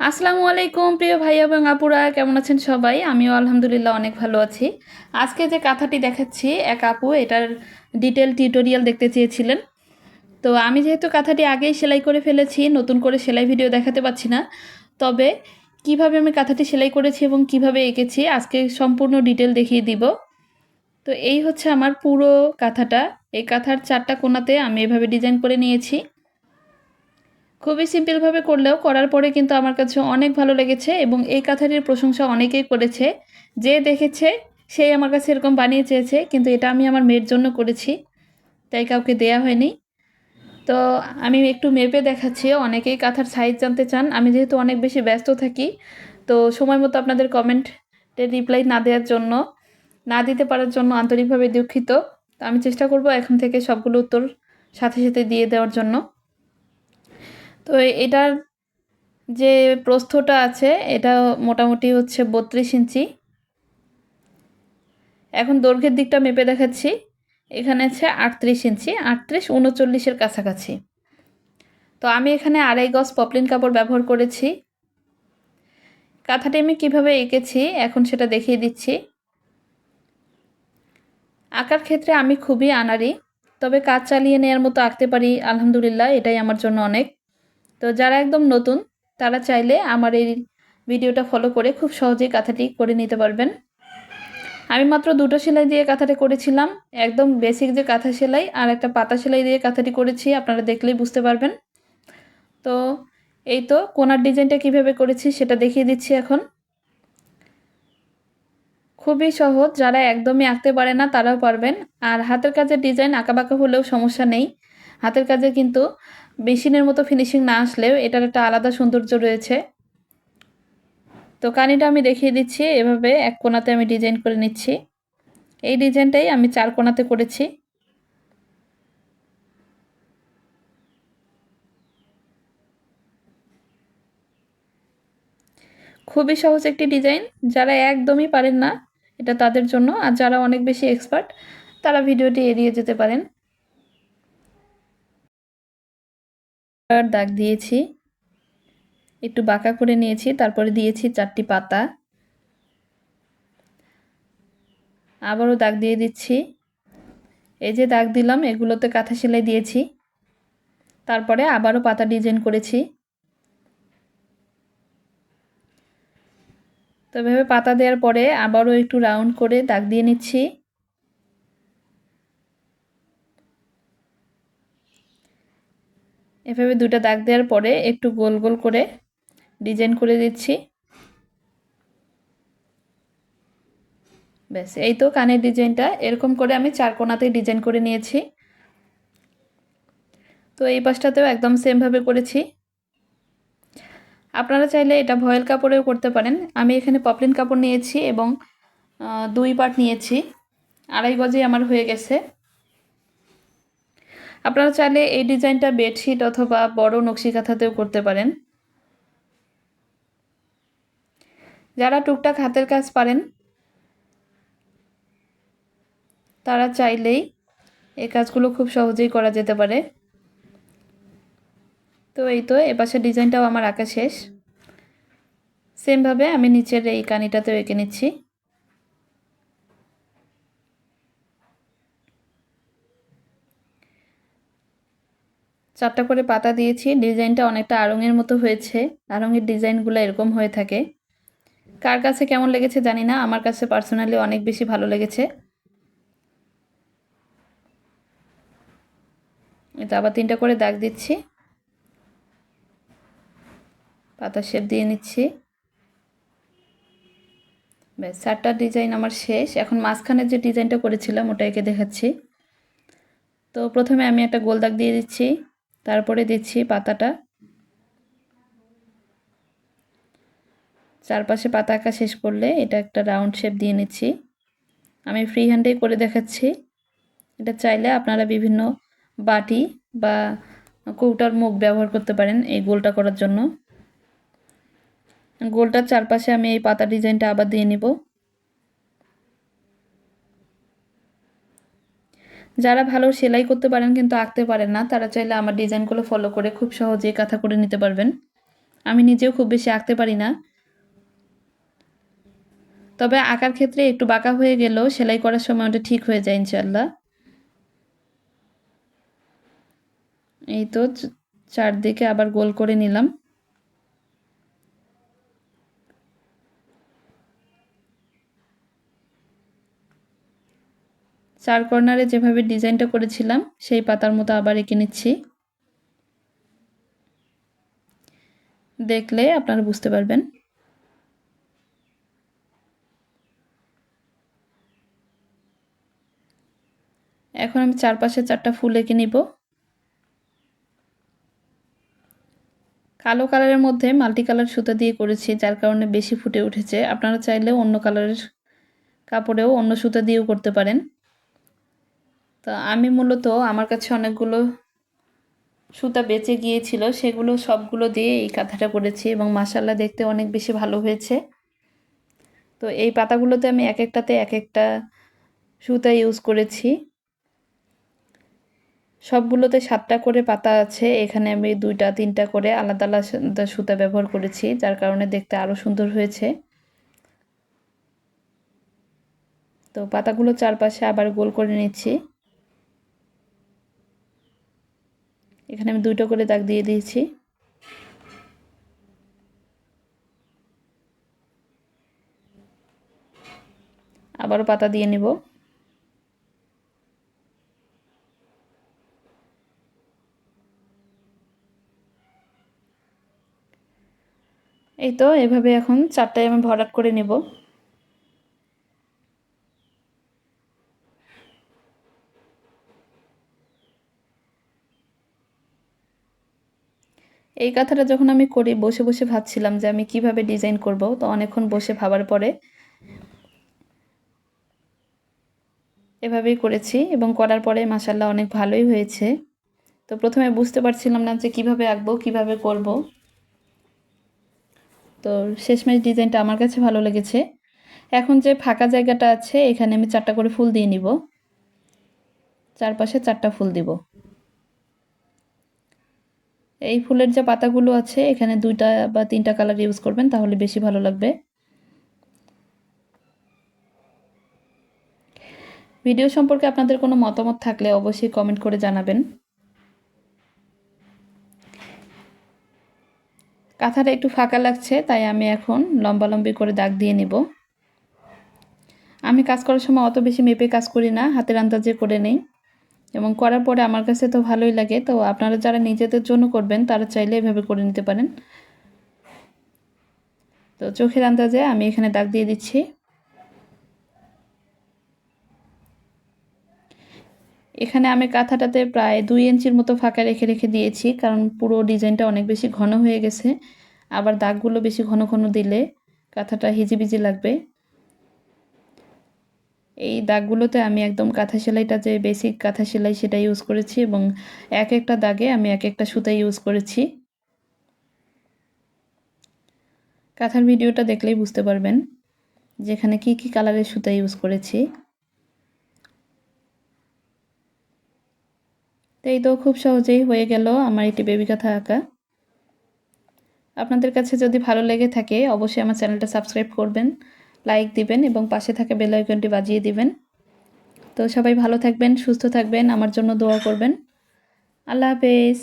আসসালামু আলাইকুম, প্রিয় ভাই এবং আপুরা। কেমন আছেন সবাই? আমিও আলহামদুলিল্লাহ অনেক ভালো আছি। আজকে যে কাঁথাটি দেখাচ্ছি, এক আপু এটার ডিটেল টিউটোরিয়াল দেখতে চেয়েছিলেন। তো আমি যেহেতু কাঁথাটি আগেই সেলাই করে ফেলেছি, নতুন করে সেলাই ভিডিও দেখাতে পাচ্ছি না। তবে কীভাবে আমি কাঁথাটি সেলাই করেছি এবং কীভাবে এঁকেছি, আজকে সম্পূর্ণ ডিটেল দেখিয়ে দিব। তো এই হচ্ছে আমার পুরো কাঁথাটা। এই কাঁথার চারটা কোনাতে আমি এভাবে ডিজাইন করে নিয়েছি। খুবই সিম্পলভাবে করলেও করার পরে কিন্তু আমার কাছে অনেক ভালো লেগেছে এবং এই কাঁথাটির প্রশংসা অনেকেই করেছে। যে দেখেছে, সেই আমার কাছে এরকম বানিয়ে চেয়েছে, কিন্তু এটা আমি আমার মেয়ের জন্য করেছি, তাই কাউকে দেয়া হয়নি। তো আমি একটু মেপে দেখাচ্ছি, অনেকেই কাঁথার সাইজ জানতে চান। আমি যেহেতু অনেক বেশি ব্যস্ত থাকি, তো সময় মতো আপনাদের কমেন্টে রিপ্লাই না দেওয়ার জন্য, না দিতে পারার জন্য আন্তরিকভাবে দুঃখিত। তো আমি চেষ্টা করব এখন থেকে সবগুলো উত্তর সাথে সাথে দিয়ে দেওয়ার জন্য। তো এটার যে প্রস্থটা আছে, এটা মোটামুটি হচ্ছে বত্রিশ ইঞ্চি। এখন দৈর্ঘ্যের দিকটা মেপে দেখাচ্ছি। এখানে আছে আটত্রিশ ইঞ্চি, আটত্রিশ উনচল্লিশের কাছাকাছি। তো আমি এখানে আড়াই গজ পপলিন কাপড় ব্যবহার করেছি। কাঁথাটি আমি কীভাবে এঁকেছি, এখন সেটা দেখিয়ে দিচ্ছি। আঁকার ক্ষেত্রে আমি খুবই আনারি তবে কাজ চালিয়ে নেওয়ার মতো আঁকতে পারি, আলহামদুলিল্লাহ, এটাই আমার জন্য অনেক। তো যারা একদম নতুন, তারা চাইলে আমার এই ভিডিওটা ফলো করে খুব সহজেই কাঁথাটি করে নিতে পারবেন। আমি মাত্র দুটো সেলাই দিয়ে কাঁথাটি করেছিলাম, একদম বেসিক যে কাঁথা সেলাই আর একটা পাতা সেলাই দিয়ে কাঁথাটি করেছি, আপনারা দেখলেই বুঝতে পারবেন। তো এই তো কোনার ডিজাইনটা কীভাবে করেছি সেটা দেখিয়ে দিচ্ছি এখন। খুবই সহজ, যারা একদমই আঁকতে পারে না তারাও পারবেন। আর হাতের কাজের ডিজাইন আঁকাবাঁকা হলেও সমস্যা নেই। হাতের কাজে কিন্তু মেশিনের মতো ফিনিশিং না আসলেও এটার একটা আলাদা সৌন্দর্য রয়েছে। তো কানিটা আমি দেখিয়ে দিচ্ছি, এভাবে এক কোনাতে আমি ডিজাইন করে নিচ্ছি। এই ডিজাইনটাই আমি চার কোনাতে করেছি। খুবই সহজ একটি ডিজাইন যারা একদমই পারেন না, এটা তাদের জন্য। আর যারা অনেক বেশি এক্সপার্ট তারা ভিডিওটি এড়িয়ে যেতে পারেন। দাগ দিয়েছি। একটু বাঁকা করে নিয়েছি, তারপরে দিয়েছি চারটি পাতা। আবারও দাগ দিয়ে দিচ্ছি। এই যে দাগ দিলাম, এগুলোতে কাঁথা সেলাই দিয়েছি। তারপরে আবারও পাতা ডিজাইন করেছি। তো এভাবে পাতা দেওয়ার পরে আবারও একটু রাউন্ড করে দাগ দিয়ে নিচ্ছি। এভাবে দুটা দাগ দেওয়ার পরে একটু গোল গোল করে ডিজাইন করে দিচ্ছি। ব্যাস, এই তো কানের ডিজাইনটা। এরকম করে আমি চার কোনাতেই ডিজাইন করে নিয়েছি। তো এই পাশটাতেও একদম সেমভাবে করেছি। আপনারা চাইলে এটা ভয়েল কাপড়েও করতে পারেন। আমি এখানে পপলিন কাপড় নিয়েছি এবং দুই পার্ট নিয়েছি। আড়াই গজে আমার হয়ে গেছে। আপনারা চাইলে এই ডিজাইনটা বেডশিট অথবা বড় নকশি কাঁথাতেও করতে পারেন। যারা টুকটাক হাতের কাজ পারেন, তারা চাইলেই এই কাজগুলো খুব সহজেই করা যেতে পারে। তো এই তো এপাশে ডিজাইনটাও আমার আঁকা শেষ। সেমভাবে আমি নিচের এই কানিটাতেও এঁকে নিচ্ছি। চারটা করে পাতা দিয়েছি, ডিজাইনটা অনেকটা আড়ঙের মতো হয়েছে, আড়ঙের ডিজাইনগুলো এরকম হয়ে থাকে। কার কাছে কেমন লেগেছে জানি না, আমার কাছে পার্সোনালি অনেক বেশি ভালো লেগেছে। এটা আবার তিনটা করে দাগ দিচ্ছি। পাতা শেপ দিয়ে নিচ্ছি। ব্যাস, চারটা ডিজাইন আমার শেষ। এখন মাঝখানের যে ডিজাইনটা করেছিলাম ওটা একে দেখাচ্ছি। তো প্রথমে আমি একটা গোল দাগ দিয়ে দিচ্ছি। তারপরে দিচ্ছি পাতাটা। চারপাশে পাতা আঁকা শেষ করলে এটা একটা রাউন্ড শেপ দিয়ে নিচ্ছি। আমি ফ্রি হ্যান্ডেই করে দেখাচ্ছি। এটা চাইলে আপনারা বিভিন্ন বাটি বা কৌটার মুখ ব্যবহার করতে পারেন এই গোলটা করার জন্য। গোলটার চারপাশে আমি এই পাতা ডিজাইনটা আবার দিয়ে নিব। যারা ভালো সেলাই করতে পারেন কিন্তু আঁকতে পারেন না, তারা চাইলে আমার ডিজাইনগুলো ফলো করে খুব সহজেই কাঁথা করে নিতে পারবেন। আমি নিজেও খুব বেশি আঁকতে পারি না। তবে আঁকার ক্ষেত্রে একটু বাঁকা হয়ে গেলেও সেলাই করার সময় ওটা ঠিক হয়ে যায় ইনশাল্লাহ এই তো চারদিকে আবার গোল করে নিলাম। চার কর্নারে যেভাবে ডিজাইনটা করেছিলাম, সেই পাতার মতো আবার এঁকে নিচ্ছি। দেখলে আপনারা বুঝতে পারবেন। এখন আমি চারপাশে চারটা ফুল এঁকে নিব। কালো কালারের মধ্যে মাল্টি কালার সুতা দিয়ে করেছি, যার কারণে বেশি ফুটে উঠেছে। আপনারা চাইলে অন্য কালারের কাপড়েও অন্য সুতা দিয়েও করতে পারেন। তো আমি মূলত আমার কাছে অনেকগুলো সুতা বেঁচে গিয়েছিল, সেগুলো সবগুলো দিয়ে এই কাঁথাটা করেছি এবং মাসাল্লা দেখতে অনেক বেশি ভালো হয়েছে। তো এই পাতাগুলোতে আমি এক একটাতে এক একটা সুতা ইউজ করেছি। সবগুলোতে সাতটা করে পাতা আছে, এখানে আমি দুইটা, তিনটা করে আলাদা আলাদা সুতা ব্যবহার করেছি, যার কারণে দেখতে আরও সুন্দর হয়েছে। তো পাতাগুলো চারপাশে আবার গোল করে নিচ্ছি। এখানে আমি দুইটা করে দাগ দিয়ে দিয়েছি। আবারও পাতা দিয়ে নিব। এই তো এভাবে এখন চারটায় আমি ভরাট করে নেব। এই কথাটা যখন আমি করি, বসে বসে ভাবছিলাম যে আমি কীভাবে ডিজাইন করব। তো অনেকক্ষণ বসে ভাবার পরে এভাবেই করেছি এবং করার পরে মাসাল্লাহ অনেক ভালোই হয়েছে। তো প্রথমে বুঝতে পারছিলাম না যে কীভাবে আঁকবো, কীভাবে করব। তো শেষমেশ ডিজাইনটা আমার কাছে ভালো লেগেছে। এখন যে ফাঁকা জায়গাটা আছে, এখানে আমি চারটা করে ফুল দিয়ে নিব। চারপাশে চারটা ফুল দিব। এই ফুলের যে পাতাগুলো আছে, এখানে দুইটা বা তিনটা কালার ইউজ করবেন, তাহলে বেশি ভালো লাগবে। ভিডিও সম্পর্কে আপনাদের কোনো মতামত থাকলে অবশ্যই কমেন্ট করে জানাবেন। কাঁথাটা একটু ফাঁকা লাগছে, তাই আমি এখন লম্বা লম্বি করে দাগ দিয়ে নিব। আমি কাজ করার সময় অত বেশি মেপে কাজ করি না, হাতের আন্দাজে করে নেই। এবং করার পরে আমার কাছে তো ভালোই লাগে, তো আপনারা যারা নিজেদের জন্য করবেন, তারা চাইলে এভাবে করে নিতে পারেন। তো চোখের আন্দাজে আমি এখানে দাগ দিয়ে দিচ্ছি। এখানে আমি কাঁথাটাতে প্রায় দুই ইঞ্চির মতো ফাঁকা রেখে রেখে দিয়েছি, কারণ পুরো ডিজাইনটা অনেক বেশি ঘন হয়ে গেছে। আবার দাগগুলো বেশি ঘন ঘন দিলে কাঁথাটা হিজিবিজি লাগবে। এই দাগগুলোতে আমি একদম কাঁথা সেলাইটা যে বেসিক কাঁথা সেলাই সেটা ইউজ করেছি এবং এক একটা দাগে আমি এক একটা সুতা ইউজ করেছি। কাঁথার ভিডিওটা দেখলেই বুঝতে পারবেন যেখানে কি কি কালারের সুতা ইউজ করেছি। তো এই তো খুব সহজেই হয়ে গেল আমার একটি বেবি কাঁথা আঁকা। আপনাদের কাছে যদি ভালো লেগে থাকে অবশ্যই আমার চ্যানেলটা সাবস্ক্রাইব করবেন। লাইক দিবেন এবং পাশে থাকা বেল আইকনটি বাজিয়ে দিবেন। তো সবাই ভালো থাকবেন, সুস্থ থাকবেন, আমার জন্য দোয়া করবেন। আল্লাহ হাফেজ।